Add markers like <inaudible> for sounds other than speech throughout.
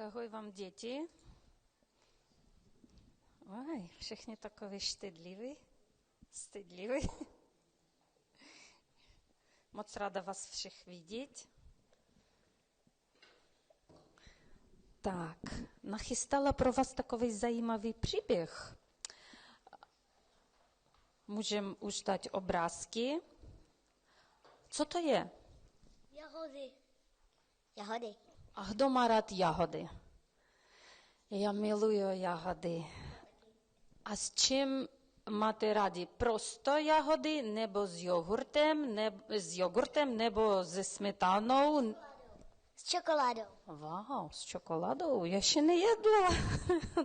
ahoj vám děti? Aj, všichni takové štydlivy. Stydlivy. <laughs> Moc ráda vás všech vidět. Tak, nachystala pro vás takový zajímavý příběh. Můžem už dát obrázky. Co to je? Jahody. Jahody. А хто марат ягоди? Я милую ягоди. А з чим мати раді? Просто ягоди, небо з йогуртем, небо з йогуртем, небо зі сметаною. З чоколадом. Вау, з чоколадом? Я ще не їдла.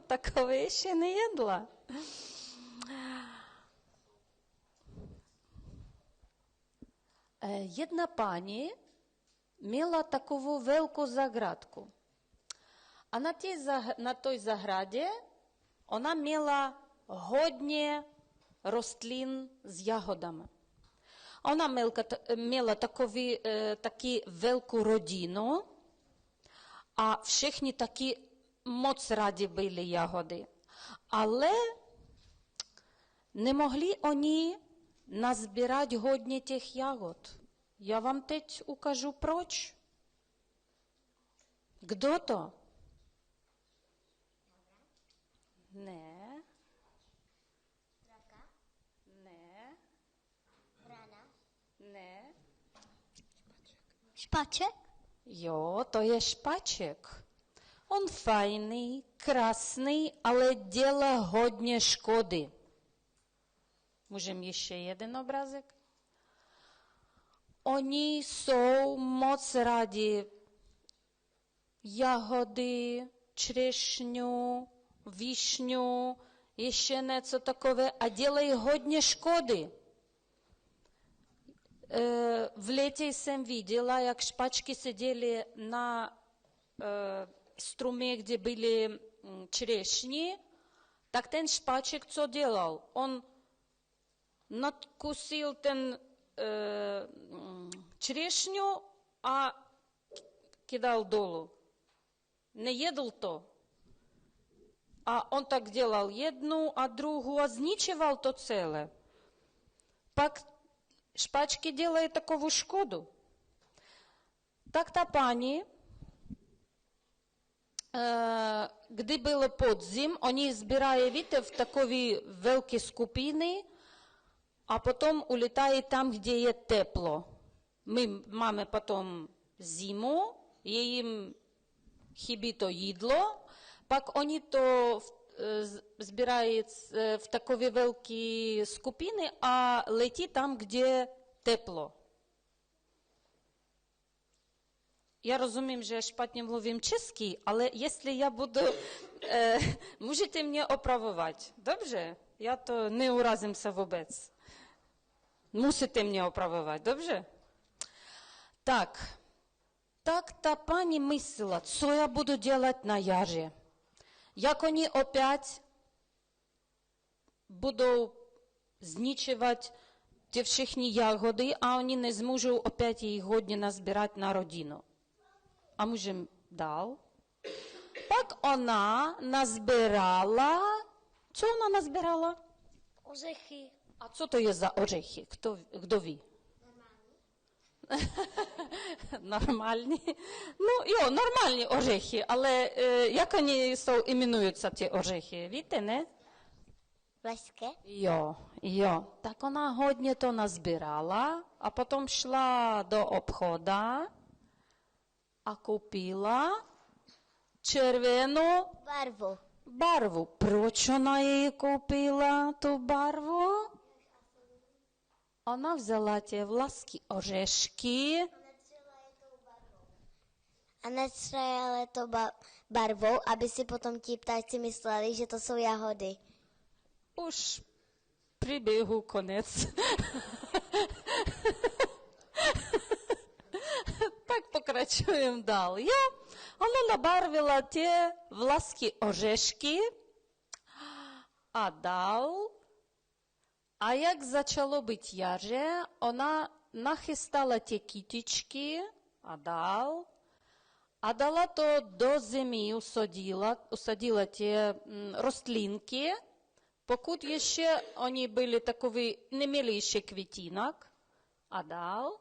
<laughs> Такове ще не їдла. Jedna е, pani мела такову велику заградку. А на, тій, на той заграді вона мела годні ростлін з ягодами. Вона мелка, мела такові, е, такі велику родину, а всіхні такі моц раді були ягоди. Але не могли вони назбирати годні тих ягод. Já vám teď ukážu proč. Kdo to? Ne. Raka? Ne. Vrana? Ne. Špaček? Jo, to je špaček. On fajný, krásný, ale dělá hodně škody. Můžeme ještě jeden obrazek? Oni jsou moc rádi jahody, črešňu, višňu, ještě něco takové a dělají hodně škody. Eh, v létě jsem viděla, jak špačky seděly na eh, strumě, kde byly črešni, hm, tak ten špaček co dělal? On nadkusil ten э, черешню, а кидал долу. Не едал то. А он так делал одну, а другую, озничивал то целе. Пак шпачки делает такую шкоду. Так та пані, э, было було подзим, вони збирає віте в такові великі скупини, а потім улітає там, де є тепло. Ми маємо потом зиму, є їм хібіто їдло, пак вони то збирають в э, э, такові великі скупини, а леті там, де тепло. Я розумію, що я шпатні мовим чеський, але якщо я буду, е, <laughs> можете мене оправувати, добре? Я то не уразимся вобець. Мусите mnie oprawować, dobrze? Tak. Tak ta pani myślała, co ja буду делать na jarze. Jak oni opять будуть знічувати ті всіхні ягоди, а вони не зможуть опять її годні назбирати на родину. А муж дав. Так вона назбирала. Що вона назбирала? Озехи. A co to jest za orzechy? Kto, kto wie? Нормальні. Ну, йо, нормальні орехи, але е, як вони so, іменуються, ті орехи? Віте, не? Лаське? Йо, йо. Так вона годні то назбирала, а потім йшла до обхода, а купила червону барву. Барву. Прочо вона її купила ту барву? Ona vzala tě vlasky ořešky. A natřela to ba- barvou, aby si potom ti ptáci mysleli, že to jsou jahody. Už přiběhu konec. <laughs> tak pokračujem dál. Já, ona nabarvila ty vlasky ořešky a dál А як зачало быть ярже, она нахистала те китички, отдал, а дала то до земли, усадила, усадила те ростлинки, покуд еще они были таковы, не имели еще квітінок, отдал,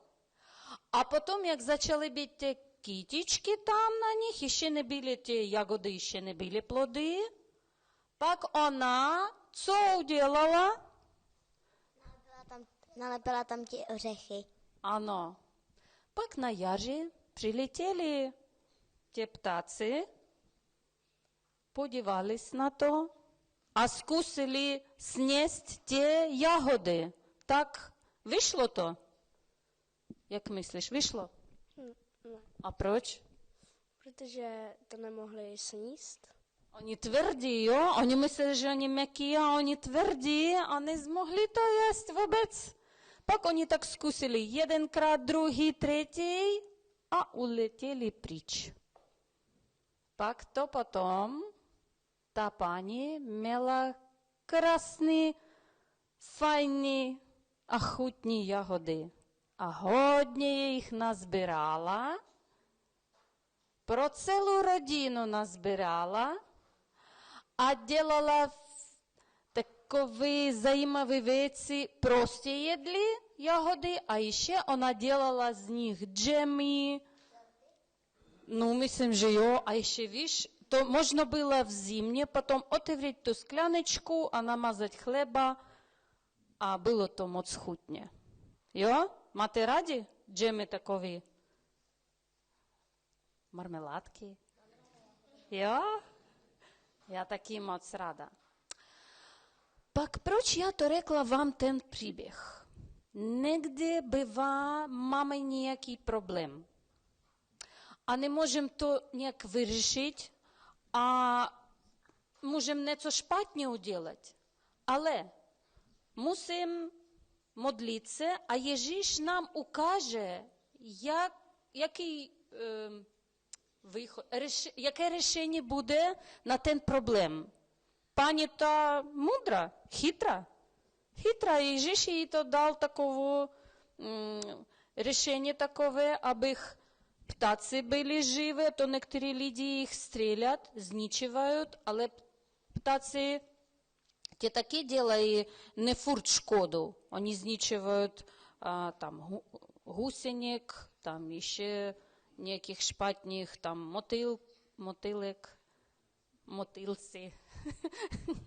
а потом, як зачали бить те китички там на них, еще не были те ягоды, еще не были плоды, так она что делала? Nalepila tam ti ořechy. Ano. Pak na jaře přiletěli ti ptáci, podívali se na to a zkusili sněst tě jahody. Tak vyšlo to. Jak myslíš, vyšlo? Hm, no. A proč? Protože to nemohli sníst. Oni tvrdí, jo? Oni mysleli, že oni měkký a oni tvrdí a nezmohli to jíst vůbec. Pak oni tak zkusili jedenkrát, druhý, třetí a uletěli pryč. Pak to potom ta paní měla krásný, fajný a chutní jahody. A hodně jich nazbírala, pro celou rodinu назбирала, a dělala. Ковы, взаимовывецы, просто едли ягоды, а еще она делала из них джемы. Ну, мислим же ее, а еще, видишь, то можно было в зимне потом отеврить ту скляночку, а намазать хлеба, а было то моцхутне. Йо? Мати раді джеми такові? Мармеладки? Йо? Я таким моц рада. Pak proč ja to rekla вам ten příběh? Негде бива мами ніякий проблем. А не можемо то ніяк вирішити, а можемо не це шпатнє уділати. Але мусимо модлитися, а Єжиш нам укаже, як, який, е, виход, реш, яке рішення буде на тен проблем. Пані та мудра, хитра. Хитра, и Жиш ей то дал такого решение такове, об их птацы были живы, то некоторые люди их стрелят, зничивают, але птацы те такие дела и не фурт шкоду. Они зничивают а, там гусенек, там еще неких шпатних, там мотил, мотилек, мотилцы. <laughs>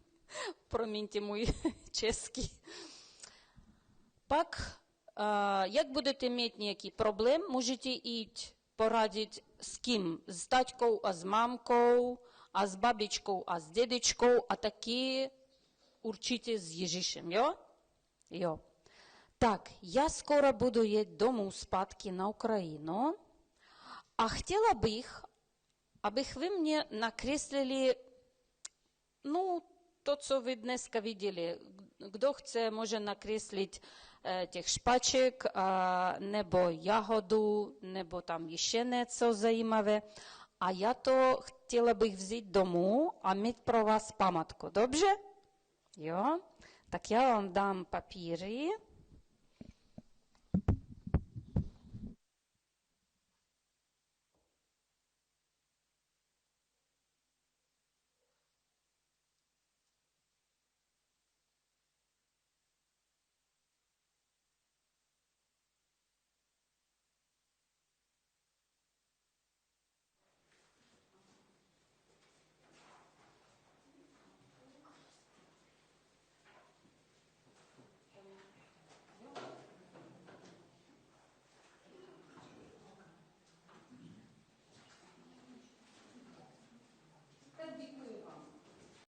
Проміньте мій <laughs> чеський. Пак, як будете мати ніякі проблем, можете іти порадити з ким? З татькою, а з мамкою, а з бабічкою, а з дідечкою, а такі určitě s Ježíšem, jo? Jo. Так, я скоро буду едь домой спадки на Украину, а хотела бы их, абych вы мне накреслили Ну, то, co vy dneska viděli. Kdo chce, může nakreslit těch špaček, nebo jahodu, nebo tam ještě něco zajímavé. A já to chtěla bych vzít domů a mít pro vás památku. Dobře? Jo? Tak já vám dám papíry.